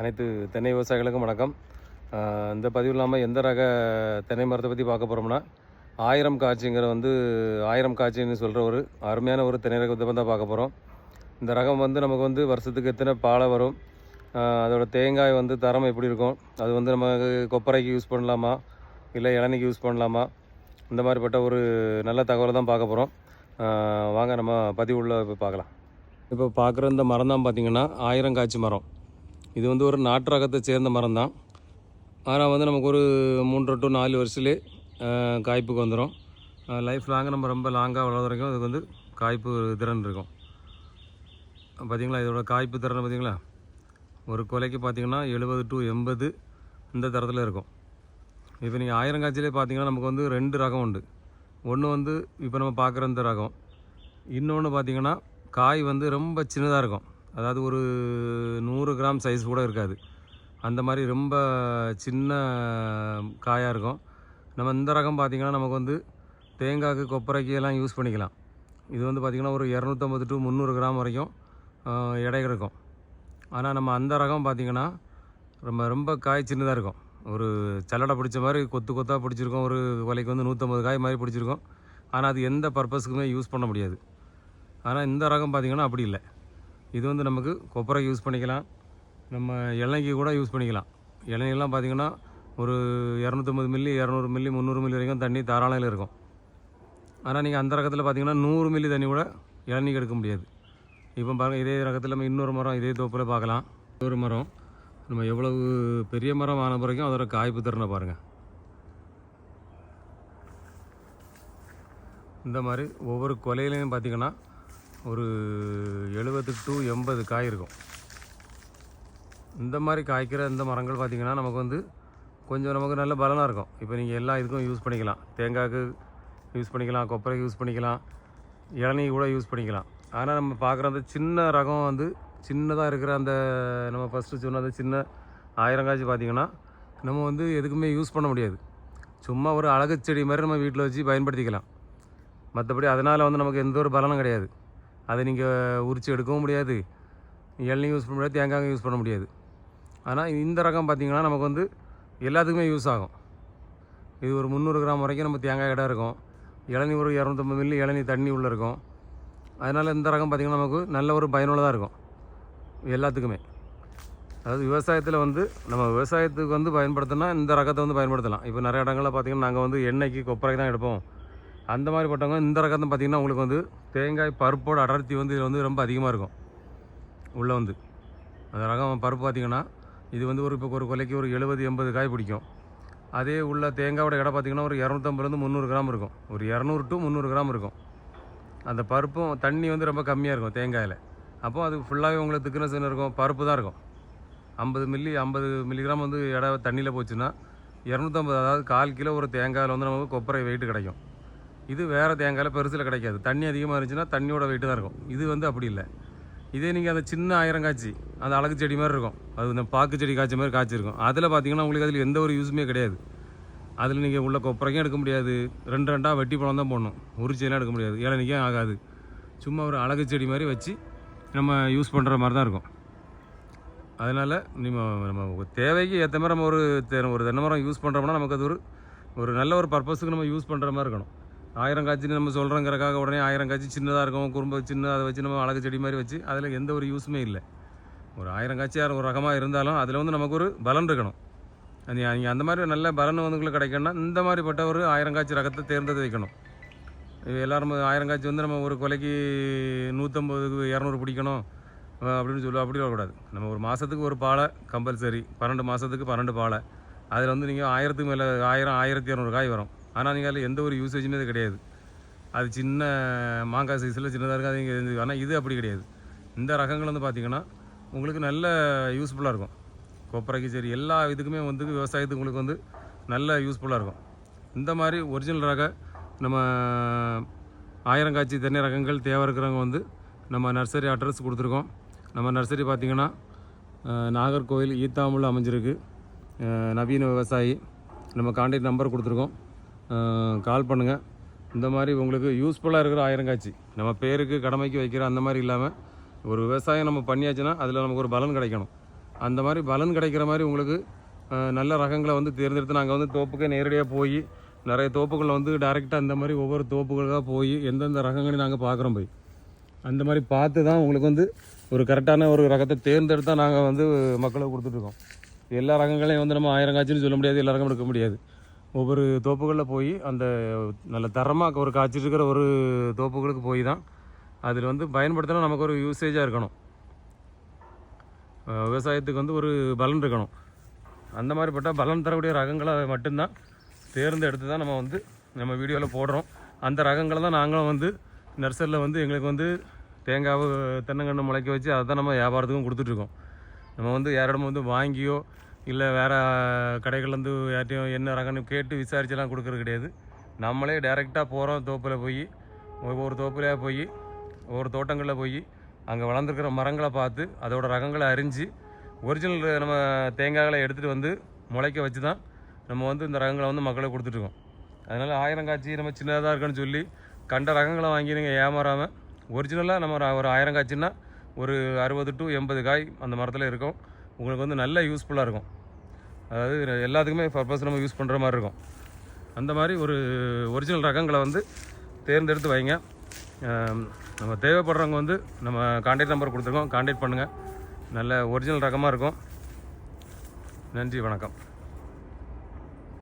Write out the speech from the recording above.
அனைத்து தென்னை விவசாயிகளுக்கும் வணக்கம். இந்த பதிவு இல்லாமல் எந்த ரக தென்னை மரத்தை பற்றி பார்க்க போகிறோம்னா ஆயிரம் காட்சிங்கிற வந்து ஆயிரம் காட்சின்னு சொல்கிற ஒரு அருமையான ஒரு தென்னை ரகத்தை தான் பார்க்க போகிறோம் இந்த ரகம் வந்து நமக்கு வந்து வருஷத்துக்கு எத்தனை பாலை வரும்? அதோட தேங்காய் வந்து தரம் எப்படி இருக்கும்? அது வந்து நம்ம கொப்பரைக்கு யூஸ் பண்ணலாமா? இல்லை இளநிக்கு யூஸ் பண்ணலாமா? இந்த மாதிரிப்பட்ட ஒரு நல்ல தகவலை தான் பார்க்க போகிறோம் வாங்க நம்ம பதிவுள்ள போய் பார்க்கலாம். இப்போ பார்க்குற இந்த மரம் தான் பார்த்திங்கன்னா ஆயிரம் காய்ச்சி மரம். இது வந்து ஒரு நாட்டு ரகத்தை சேர்ந்த மரம் தான் ஆனால் வந்து நமக்கு ஒரு மூன்று டு நாலு வருஷத்துலேயே காய்ப்புக்கு வந்துடும் லைஃப் லாங்காக நம்ம ரொம்ப லாங்காக வளர்ற வரைக்கும் அதுக்கு வந்து காய்ப்பு திறன் இருக்கும். பார்த்தீங்களா இதோட காய்ப்பு திறன் பார்த்தீங்களா ஒரு கொலைக்கு பார்த்தீங்கன்னா எழுபது டு எண்பது இந்த தரத்தில் இருக்கும். இப்போ நீங்கள் ஆயிரம் காய்ச்சிலே பார்த்தீங்கன்னா நமக்கு வந்து ரெண்டு ரகம் உண்டு. ஒன்று வந்து இப்போ நம்ம பார்க்குற இந்த ரகம். இன்னொன்று பார்த்தீங்கன்னா காய் வந்து ரொம்ப சின்னதாக இருக்கும். அதாவது ஒரு நூறு கிராம் சைஸ் கூட இருக்காது. அந்த மாதிரி ரொம்ப சின்ன காயாக இருக்கும். நம்ம இந்த ரகம் பார்த்திங்கன்னா நமக்கு வந்து தேங்காய்க்கு கொப்பரைக்கு எல்லாம் யூஸ் பண்ணிக்கலாம். இது வந்து பார்த்திங்கன்னா ஒரு இரநூத்தம்பது டு முந்நூறு கிராம் வரைக்கும் எடை இருக்கும். ஆனால் நம்ம அந்த ரகம் பார்த்திங்கன்னா ரொம்ப ரொம்ப காய் சின்னதாக இருக்கும். ஒரு சல்லடை பிடிச்ச மாதிரி கொத்து கொத்தாக பிடிச்சிருக்கும். ஒரு வலைக்கு வந்து நூற்றம்பது காய் மாதிரி பிடிச்சிருக்கும். ஆனால் அது எந்த பர்பஸ்க்குமே யூஸ் பண்ண முடியாது. ஆனால் இந்த ரகம் பார்த்திங்கன்னா அப்படி இல்லை. இது வந்து நமக்கு கொப்பரைக்கு யூஸ் பண்ணிக்கலாம். நம்ம இளநிக்கு கூட யூஸ் பண்ணிக்கலாம். இளநிலாம் பார்த்திங்கன்னா ஒரு இரநூத்தம்பது மில்லி இரநூறு மில்லி முந்நூறு மில்லி வரைக்கும் தண்ணி தாராளம் இருக்கும். ஆனால் நீங்கள் அந்த ரகத்தில் பார்த்தீங்கன்னா நூறு மில்லி தண்ணி கூட இளநீக்கு எடுக்க முடியாது. இப்போ பாருங்கள் இதே ரகத்தில் நம்ம இன்னொரு மரம் இதே தோப்பில் பார்க்கலாம் ஒரு மரம். நம்ம எவ்வளவு பெரிய மரம் ஆன பிறகும் அதோட காய்ப்பு திறனை பாருங்கள் இந்த மாதிரி ஒவ்வொரு கொலையிலையும் பார்த்தீங்கன்னா ஒரு எழுபது டு எண்பது காய் இருக்கும். இந்த மாதிரி காய்க்கிற இந்த மரங்கள் பார்த்திங்கன்னா நமக்கு வந்து கொஞ்சம் நமக்கு நல்ல பலனாக இருக்கும். இப்போ நீங்கள் எல்லா இதுக்கும் யூஸ் பண்ணிக்கலாம். தேங்காய்க்கு யூஸ் பண்ணிக்கலாம் கொப்பரைக்கு யூஸ் பண்ணிக்கலாம் இளநீ கூட யூஸ் பண்ணிக்கலாம். ஆனால் நம்ம பார்க்குற அந்த சின்ன ரகம் வந்து சின்னதாக இருக்கிற அந்த நம்ம ஃபஸ்ட்டு சொன்ன அந்த சின்ன ஆயிரம் காய்ச்சி பார்த்திங்கன்னா நம்ம வந்து எதுக்குமே யூஸ் பண்ண முடியாது. சும்மா ஒரு அழகு செடி மாதிரி நம்ம வீட்டில் வச்சு பயன்படுத்திக்கலாம். மற்றபடி அதனால் வந்து நமக்கு எந்த ஒரு பலனும் கிடையாது. அதை நீங்கள் உரித்து எடுக்கவும் முடியாது. இளநீ யூஸ் பண்ண முடியாது தேங்காய் யூஸ் பண்ண முடியாது. ஆனால் இந்த ரகம் பார்த்திங்கன்னா நமக்கு வந்து எல்லாத்துக்குமே யூஸ் ஆகும். இது ஒரு முந்நூறு கிராம் வரைக்கும் நம்ம தேங்காய் இடம் இருக்கும். இளநீ ஒரு இரநூத்தம்பது மில்லி இளநீ தண்ணி உள்ளே இருக்கும். அதனால் இந்த ரகம் பார்த்திங்கன்னா நமக்கு நல்ல ஒரு பயனுள்ளதாக இருக்கும். எல்லாத்துக்குமே. அதாவது விவசாயத்தில் வந்து நம்ம விவசாயத்துக்கு வந்து பயன்படுத்தினா இந்த ரகத்தை வந்து பயன்படுத்தலாம். இப்போ நிறைய இடங்களில் பார்த்திங்கன்னா நாங்கள் வந்து எண்ணெய்க்கு கொப்பரைக்கு தான் எடுப்போம். அந்த மாதிரி பட்டவங்க இந்த ரகம் பார்த்திங்கன்னா உங்களுக்கு வந்து தேங்காய் பருப்போட அடர்த்தி வந்து இதில் வந்து ரொம்ப அதிகமாக இருக்கும். உள்ளே வந்து. அந்த ரகம் பருப்பு பார்த்திங்கன்னா இது வந்து ஒரு இப்போ ஒரு கொலைக்கு ஒரு எழுபது எண்பது காய் பிடிக்கும். அதே உள்ள தேங்காயோட எடை பார்த்திங்கன்னா ஒரு இரநூத்தம்பதுலேருந்து முந்நூறு கிராம் இருக்கும். ஒரு இரநூறு டு முந்நூறு கிராம் இருக்கும். அந்த பருப்பும் தண்ணி வந்து ரொம்ப கம்மியாக இருக்கும் தேங்காயில். அப்போ அது ஃபுல்லாகவே உங்களுக்கு திக்னஸ் என்ன இருக்கும்? பருப்பு தான் இருக்கும். ஐம்பது மில்லி ஐம்பது மில்லிகிராம் வந்து எடை தண்ணியில் போச்சுன்னா இரநூத்தம்பது அதாவது கால் கிலோ ஒரு தேங்காயில் வந்து நமக்கு கொப்பரை வெயிட் கிடைக்கும். இது வேறு தேங்காயில் பெருசில் கிடைக்காது. தண்ணி அதிகமாக இருந்துச்சுன்னா தண்ணியோட வெயிட்டு தான் இருக்கும். இது வந்து அப்படி இல்லை. இதே நீங்கள் அந்த சின்ன ஆயிரம் காய்ச்சி அந்த அழகு செடி மாதிரி இருக்கும். அது இந்த பாக்கு செடி காய்ச்ச மாதிரி காய்ச்சிருக்கும். அதில் பார்த்தீங்கன்னா உங்களுக்கு அதில் எந்த ஒரு யூஸுமே கிடையாது. அதில் நீங்கள் உள்ள கொப்பரைக்கும் எடுக்க முடியாது. ரெண்டு ரெண்டாக வெட்டி பழம் தான் போடணும். உரிச்செல்லாம் எடுக்க முடியாது. இளநிக்கும் ஆகாது. சும்மா ஒரு அழகு செடி மாதிரி வச்சு நம்ம யூஸ் பண்ணுற மாதிரி தான் இருக்கும். அதனால் நம்ம நம்ம தேவைக்கு ஏற்ற மாதிரி நம்ம ஒரு ஒரு தென்னை மரம் யூஸ் பண்ணுறோம்னா நமக்கு அது ஒரு ஒரு நல்ல ஒரு பர்பஸுக்கு நம்ம யூஸ் பண்ணுற மாதிரி இருக்கணும். ஆயிரம் காய்ச்சின்னு நம்ம சொல்கிறோங்கிறக்காக உடனே ஆயிரம் காய்ச்சி சின்னதாக இருக்கும் குறும்ப சின்ன அதை வச்சு நம்ம அழகு செடி மாதிரி வச்சு அதில் எந்த ஒரு யூஸுமே இல்லை. ஒரு ஆயிரம் காய்ச்சியாக ஒரு ரகமாக இருந்தாலும் அதில் வந்து நமக்கு ஒரு பலன் இருக்கணும். அது நீங்கள் அந்த மாதிரி நல்ல பலன் வந்து உங்களுக்கு கிடைக்கணும்னா இந்த மாதிரிப்பட்ட ஒரு ஆயிரம் காய்ச்சி ரகத்தை தேர்ந்தெடுத்து வைக்கணும். இது ஆயிரம் காய்ச்சி வந்து நம்ம ஒரு கொலைக்கு நூற்றம்பதுக்கு இரநூறு பிடிக்கணும் அப்படின்னு சொல்லுவோம் அப்படி வரக்கூடாது. நம்ம ஒரு மாதத்துக்கு ஒரு பாலை கம்பல்சரி பன்னெண்டு மாதத்துக்கு பன்னெண்டு பாலை. அதில் வந்து நீங்கள் ஆயிரத்துக்கு மேலே ஆயிரம் ஆயிரத்தி இரநூறு காய் வரும். ஆனால் நீங்கள் அதில் எந்த ஒரு யூசேஜுமே அது கிடையாது. அது சின்ன மாங்காய் சைஸில் சின்னதாக இருக்காது இங்கே ஆனால் இது அப்படி கிடையாது. இந்த ரகங்கள் வந்து பார்த்திங்கன்னா உங்களுக்கு நல்ல யூஸ்ஃபுல்லாக இருக்கும். கொப்பரைக்கு சரி எல்லா இதுக்குமே வந்து விவசாயத்துக்கு உங்களுக்கு வந்து நல்ல யூஸ்ஃபுல்லாக இருக்கும். இந்த மாதிரி ஒரிஜினல் ரக நம்ம ஆயிரம் தென்னை ரகங்கள் தேவை இருக்கிறவங்க வந்து நம்ம நர்சரி அட்ரஸ் கொடுத்துருக்கோம். நம்ம நர்சரி பார்த்திங்கன்னா நாகர்கோவில் ஈத்தாமுள்ள அமைஞ்சிருக்கு. நவீன விவசாயி நம்ம கான்டாக்ட் நம்பர் கொடுத்துருக்கோம். கால் பண்ணுங்கள் இந்த மாதிரி உங்களுக்கு யூஸ்ஃபுல்லாக இருக்கிற ஆயிரங்காட்சி நம்ம பேருக்கு கடமைக்கு வைக்கிற அந்த மாதிரி இல்லாமல் ஒரு விவசாயம் நம்ம பண்ணியாச்சுன்னா அதில் நமக்கு ஒரு பலன் கிடைக்கணும். அந்த மாதிரி பலன் கிடைக்கிற மாதிரி உங்களுக்கு நல்ல ரகங்களை வந்து தேர்ந்தெடுத்து நாங்கள் வந்து தோப்புக்கே நேரடியாக போய் நிறைய தோப்புகளில் வந்து டைரெக்டாக இந்த மாதிரி ஒவ்வொரு தோப்புகளுக்காக போய் எந்தெந்த ரகங்களையும் நாங்கள் பார்க்குறோம் போய். அந்த மாதிரி பார்த்து தான் உங்களுக்கு வந்து ஒரு கரெக்டான ஒரு ரகத்தை தேர்ந்தெடுத்து தான் நாங்கள் வந்து மக்களுக்கு கொடுத்துட்ருக்கோம் எல்லா ரகங்களையும் வந்து நம்ம ஆயிரம் காய்ச்சின்னு சொல்ல முடியாது எல்லா ரகமும் எடுக்க முடியாது. ஒவ்வொரு தோப்புகளில் போய் அந்த நல்ல தரமாக ஒரு காய்ச்சிட்டு இருக்கிற ஒரு தோப்புகளுக்கு போய் தான் அதில் வந்து பயன்படுத்தினா நமக்கு ஒரு யூசேஜாக இருக்கணும். விவசாயத்துக்கு வந்து ஒரு பலன் இருக்கணும். அந்த மாதிரிப்பட்ட பலன் தரக்கூடிய ரகங்களை மட்டும்தான் தேர்ந்தெடுத்து தான் நம்ம வந்து நம்ம வீடியோவில் போடுறோம். அந்த ரகங்களை தான் நாங்களும் வந்து நர்சரியில் வந்து எங்களுக்கு வந்து தேங்காய் தென்னங்கன்று முளைக்க வச்சு அதை தான் நம்ம வியாபாரத்துக்கும் கொடுத்துட்ருக்கோம். நம்ம வந்து யாரிடமும் வந்து வாங்கியோ இல்லை வேறு கடைகள்லேருந்து யார்ட்டையும் என்ன ரகம்னு கேட்டு விசாரிச்செல்லாம் கொடுக்குறது கிடையாது. நம்மளே டைரெக்டாக போகிறோம் தோப்பில் போய் ஒவ்வொரு தோப்புலையாக போய் ஒவ்வொரு தோட்டங்களில் போய் அங்கே வளர்ந்துருக்கிற மரங்களை பார்த்து அதோட ரகங்களை அறிஞ்சு ஒரிஜினல் நம்ம தேங்காய்களை எடுத்துகிட்டு வந்து முளைக்க வச்சு தான் நம்ம வந்து இந்த ரகங்களை வந்து மக்களுக்கு கொடுத்துட்ருக்கோம் அதனால் ஆயிரம் காய்ச்சி நம்ம சின்னதாக இருக்குன்னு சொல்லி கண்ட ரகங்களை வாங்கி நீங்கள் ஏமாறாமல் ஒரிஜினலாக நம்ம ஒரு- ஒரு ஆயிரம் காய்ச்சின்னா ஒரு அறுபது டு எண்பது காய் அந்த மரத்தில் இருக்கும். உங்களுக்கு வந்து நல்ல யூஸ்ஃபுல்லாக இருக்கும். அதாவது எல்லாத்துக்குமே பர்பஸ் நம்ம யூஸ் பண்ணுற மாதிரி இருக்கும். அந்த மாதிரி ஒரு ஒரிஜினல் ரகங்களை வந்து தேர்ந்தெடுத்து வைங்க. நம்ம தேவைப்படுறவங்க வந்து நம்ம கான்டாக்ட் நம்பர் கொடுத்துருக்கோம். கான்டாக்ட் பண்ணுங்கள் நல்ல ஒரிஜினல் ரகமாக இருக்கும். நன்றி வணக்கம்.